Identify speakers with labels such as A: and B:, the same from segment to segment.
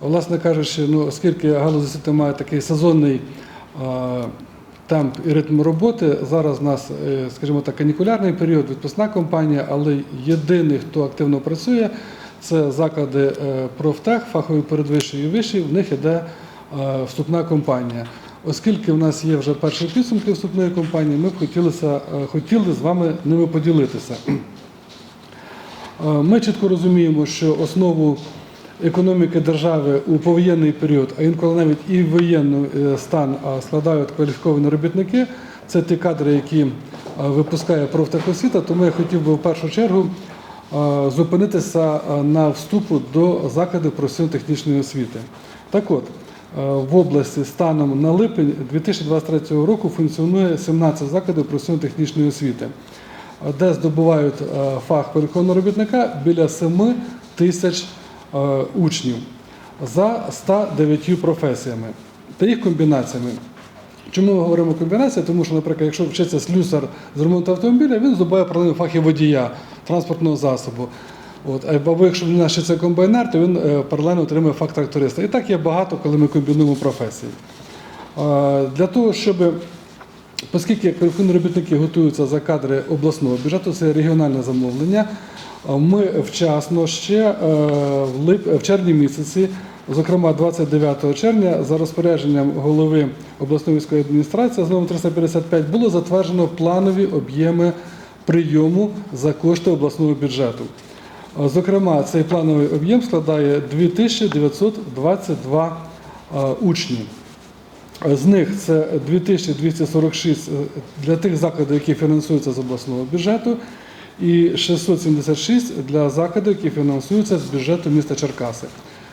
A: Власне кажучи, ну, оскільки галузь освіти має такий сезонний темп і ритм роботи, зараз у нас, е, скажімо так, канікулярний період, відпускна компанія, але єдиний, хто активно працює, це заклади е, профтех, фахові передвищої і вищої, в них іде е, вступна компанія. Оскільки в нас є вже перші підсумки вступної компанії, ми б хотілося, е, хотіли з вами ними поділитися. Ми чітко розуміємо, що основу економіки держави у повоєнний період, а інколи навіть і в воєнний е, стан складають кваліфіковані робітники. Це ті кадри, які а, випускає профтехосвіта. Тому я хотів би в першу чергу зупинитися на вступу до закладів професійно-технічної освіти. Так от, е, в області станом на липень 2023 року функціонує 17 закладів професійно-технічної освіти де здобувають е, фах переховного робітника біля 7 тисяч е, учнів за 109 професіями та їх комбінаціями. Чому ми говоримо комбінація? Тому що, наприклад, якщо вчиться слюсар з ремонту автомобіля, він здобуває паралельно фахи водія транспортного засобу. От, або якщо в нас ще це комбайнер, то він е, паралельно отримує факт тракториста. І так є багато, коли ми комбінуємо професії. Е, Для того, щоб Оскільки кваліфіковані робітники готуються за кадри обласного бюджету, це регіональне замовлення. Ми вчасно ще е, в, лип, в червні місяці, зокрема 29 червня, за розпорядженням голови обласної військової адміністрації з номер 355 було затверджено планові об'єми прийому за кошти обласного бюджету. Зокрема, цей плановий об'єм складає 2922 е, учні. З них це 2246 для тих закладів, які фінансуються з обласного бюджету, і 676 для закладів, які фінансуються з бюджету міста Черкаси.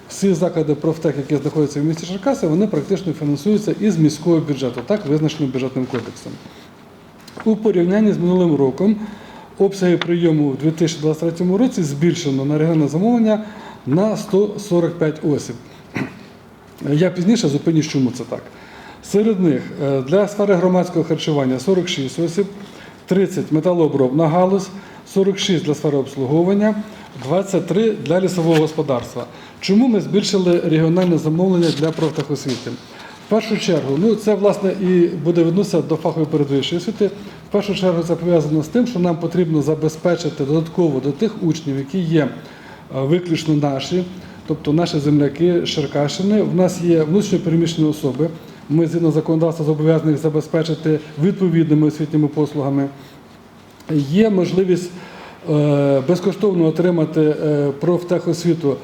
A: Всі заклади профтех, які знаходяться в місті Черкаси, вони практично фінансуються із міського бюджету, так визначено бюджетним кодексом. У порівнянні з минулим роком обсяги прийому у 2023 році збільшено на регіональне замовлення на 145 осіб. Я пізніше зупинюсь, чому це так. Серед них е, для сфери громадського харчування 46 осіб, 30 металообробна галузь, 46 для сфери обслуговування, 23 для лісового господарства. Чому ми збільшили регіональне замовлення для профтехосвіти? В першу чергу, ну це власне і буде відноситися до фахової передвищої освіти. В першу чергу це пов'язано з тим, що нам потрібно забезпечити додатково до тих учнів, які є е, виключно наші, тобто наші земляки з Черкащини. В нас є внутрішньо переміщені особи. Ми згідно законодавства зобов'язані їх забезпечити відповідними освітніми послугами. Є можливість е, безкоштовно отримати е, профтехосвіту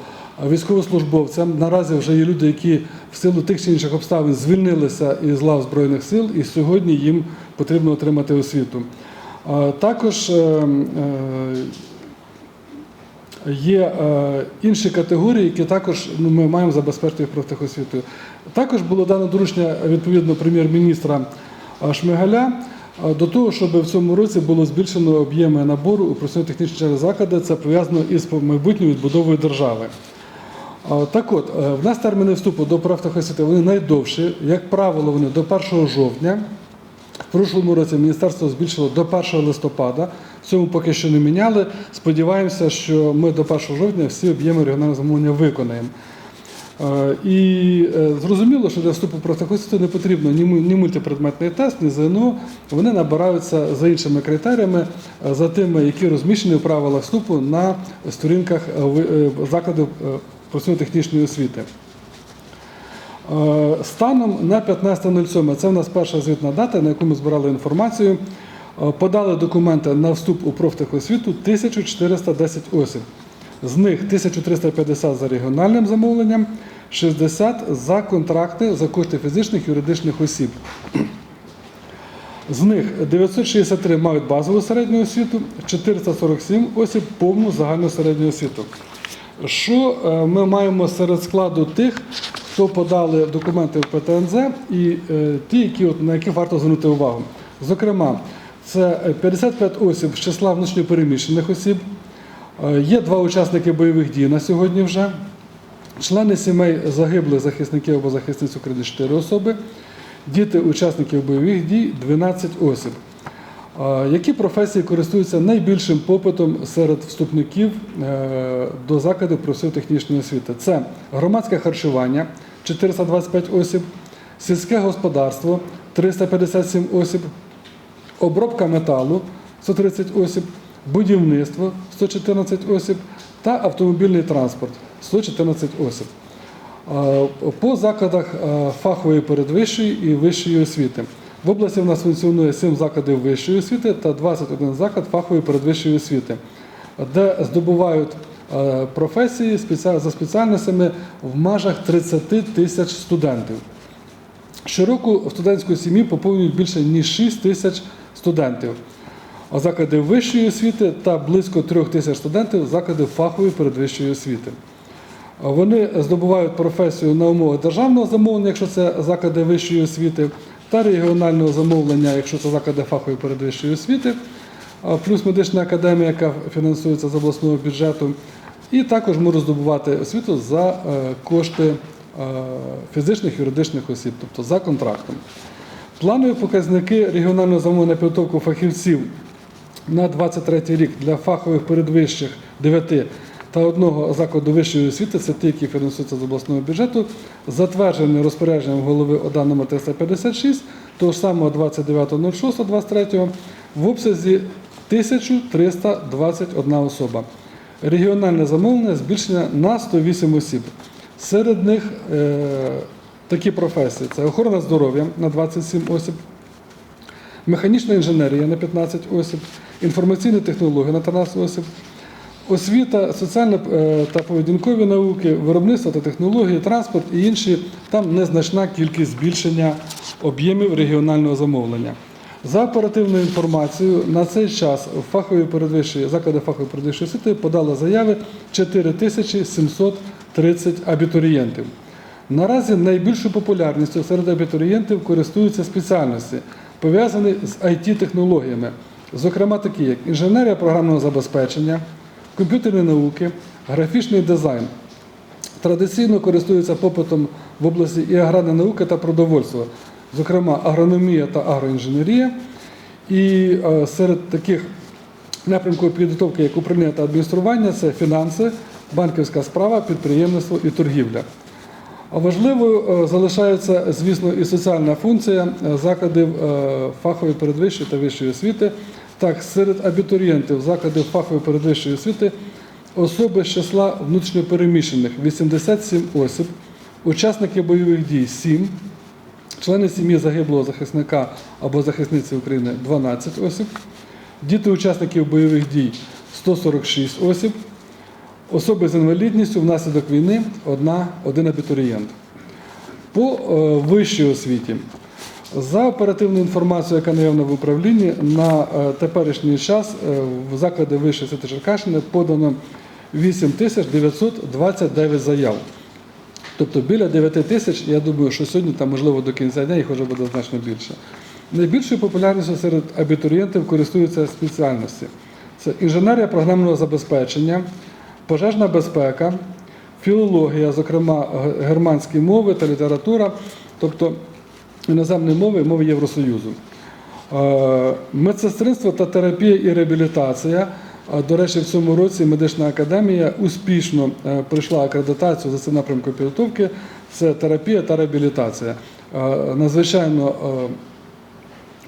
A: військовослужбовцям. Наразі вже є люди, які в силу тих чи інших обставин звільнилися із лав Збройних сил, і сьогодні їм потрібно отримати освіту. Е, Також е, е, Є е, інші категорії, які також ну, ми маємо забезпечити профтехосвітою. Також було дано доручення відповідно прем'єр-міністра е, Шмигаля е, до того, щоб в цьому році було збільшено об'єми набору у професійно-технічні заклади. Це пов'язано із майбутньою відбудовою держави. Е, Так от, в нас терміни вступу до профтехосвіти вони найдовші. Як правило, вони до 1 жовтня. В прошлому році міністерство збільшило до 1 листопада. Цьому поки що не міняли. Сподіваємося, що ми до 1 жовтня всі об'єми регіонального замовлення виконаємо. Е, І е, зрозуміло, що для вступу в не потрібно ні му- мультипредметний тест, ні ЗНО. Вони набираються за іншими критеріями, е, за тими, які розміщені в правилах вступу на сторінках закладів професійно-технічної освіти. Станом на 15.07, це в нас перша звітна дата, на яку ми збирали інформацію. Е, Подали документи на вступ у профтехосвіту 1410 осіб. З них 1350 за регіональним замовленням, 60 за контракти за кошти фізичних і юридичних осіб. З них 963 мають базову середню освіту, 447 осіб повну загальну середню освіту. Що е, ми маємо серед складу тих, хто подали документи в ПТНЗ, і е, ті, які, на яких варто звернути увагу. Зокрема, це е, 55 осіб з числа внутрішньопереміщених осіб, Е, є два учасники бойових дій на сьогодні вже. Члени сімей загиблих захисників або захисниць України 4 особи, діти учасників бойових дій 12 осіб. Які професії користуються найбільшим попитом серед вступників е, до закладів професійно-технічної освіти? Це громадське харчування 425 осіб, сільське господарство 357 осіб, обробка металу 130 осіб, будівництво 114 осіб та автомобільний транспорт 114 осіб. По закладах фахової передвищої і вищої освіти. В області в нас функціонує 7 закладів вищої освіти та 21 заклад фахової передвищої освіти, де здобувають професії за спеціальностями в межах 30 тисяч студентів. Щороку в студентську сім'ю поповнюють більше ніж 6 тисяч студентів. А заклади вищої освіти та близько 3 тисяч студентів заклади фахової передвищої освіти. Вони здобувають професію на умовах державного замовлення, якщо це заклади вищої освіти, та регіонального замовлення, якщо це заклади фахової передвищої освіти, плюс медична академія, яка фінансується з обласного бюджету, і також можуть здобувати освіту за е, кошти е, фізичних і юридичних осіб, тобто за контрактом. Планові показники регіонального замовлення підготовку фахівців на 23 рік для фахових передвищих 9 та одного закладу вищої освіти, це ті, які фінансуються з обласного бюджету, затверджений розпорядженням голови ОДА номер 356, того ж самого 29.06.23 в обсязі 1321 особа. Регіональне замовлення збільшення на 108 осіб. Серед них е, такі професії: це охорона здоров'я на 27 осіб, механічна інженерія на 15 осіб, інформаційні технології на 13 осіб, освіта, соціальна е, та поведінкові науки, виробництво та технології, транспорт і інші. Там незначна кількість збільшення об'ємів регіонального замовлення. За оперативною інформацією, на цей час в фахові передвищої заклади фахової передвищої освіти подали заяви 4730 абітурієнтів. Наразі найбільшою популярністю серед абітурієнтів користуються спеціальності, пов'язані з IT-технологіями, зокрема такі, як інженерія програмного забезпечення, комп'ютерні науки, графічний дизайн. Традиційно користуються попитом в області і аграрна наука та продовольство, зокрема агрономія та агроінженерія. І е, серед таких напрямків підготовки, як управління та адміністрування, це фінанси, банківська справа, підприємництво і торгівля. Важливою е, залишається, звісно, і соціальна функція е, закладів е, фахової передвищої та вищої освіти. Так, серед абітурієнтів закладів фахової передвищої освіти особи з числа внутрішньопереміщених 87 осіб, учасники бойових дій 7, члени сім'ї загиблого захисника або захисниці України 12 осіб, діти учасників бойових дій 146 осіб, особи з інвалідністю внаслідок війни одна, один абітурієнт. По е, вищій освіті. За оперативною інформацією, яка наявна в управлінні, на е, теперішній час е, в заклади вищої освіти Черкащини подано 8929 заяв. Тобто біля 9 тисяч, я думаю, що сьогодні, там, можливо, до кінця дня їх вже буде значно більше. Найбільшою популярністю серед абітурієнтів користуються спеціальності. Це інженерія програмного забезпечення, пожежна безпека, філологія, зокрема германські мови та література, тобто іноземні мови, мови Євросоюзу. Е, Медсестринство та терапія і реабілітація. Е, До речі, в цьому році медична академія успішно е, пройшла акредитацію за цим напрямком підготовки. Це терапія та реабілітація. Надзвичайно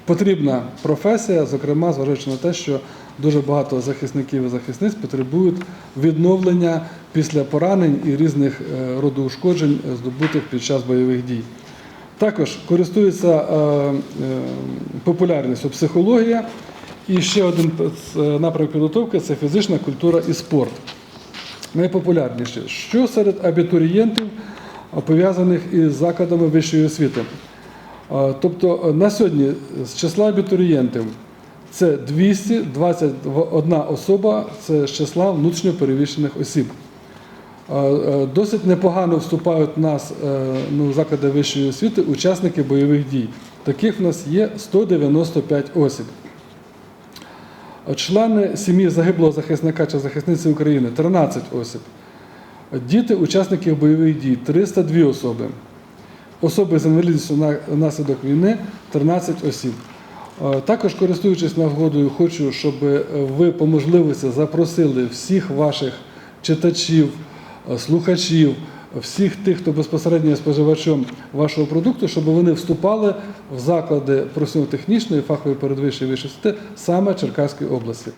A: потрібна професія, зокрема, зважаючи на те, що дуже багато захисників і захисниць потребують відновлення після поранень і різних е, роду ушкоджень, здобутих під час бойових дій. Також користується е, е, популярністю психологія. І ще один напрямок підготовки це фізична культура і спорт. Найпопулярніші. Що серед абітурієнтів, пов'язаних із закладами вищої освіти? Тобто е, на сьогодні з числа абітурієнтів це 221 особа, це з числа внутрішньоперевіщених осіб. Е, Досить непогано вступають в нас е, ну, заклади вищої освіти учасники бойових дій. Таких в нас є 195 осіб. Члени сім'ї загиблого захисника чи захисниці України 13 осіб. Діти учасників бойових дій 302 особи. Особи з інвалідністю на- внаслідок війни 13 осіб. Е, Також користуючись нагодою, хочу, щоб е, ви по можливості запросили всіх ваших читачів, е, слухачів, всіх тих, хто безпосередньо є споживачом вашого продукту, щоб вони вступали в заклади професійно-технічної фахової передвищої вищої саме Черкаської області.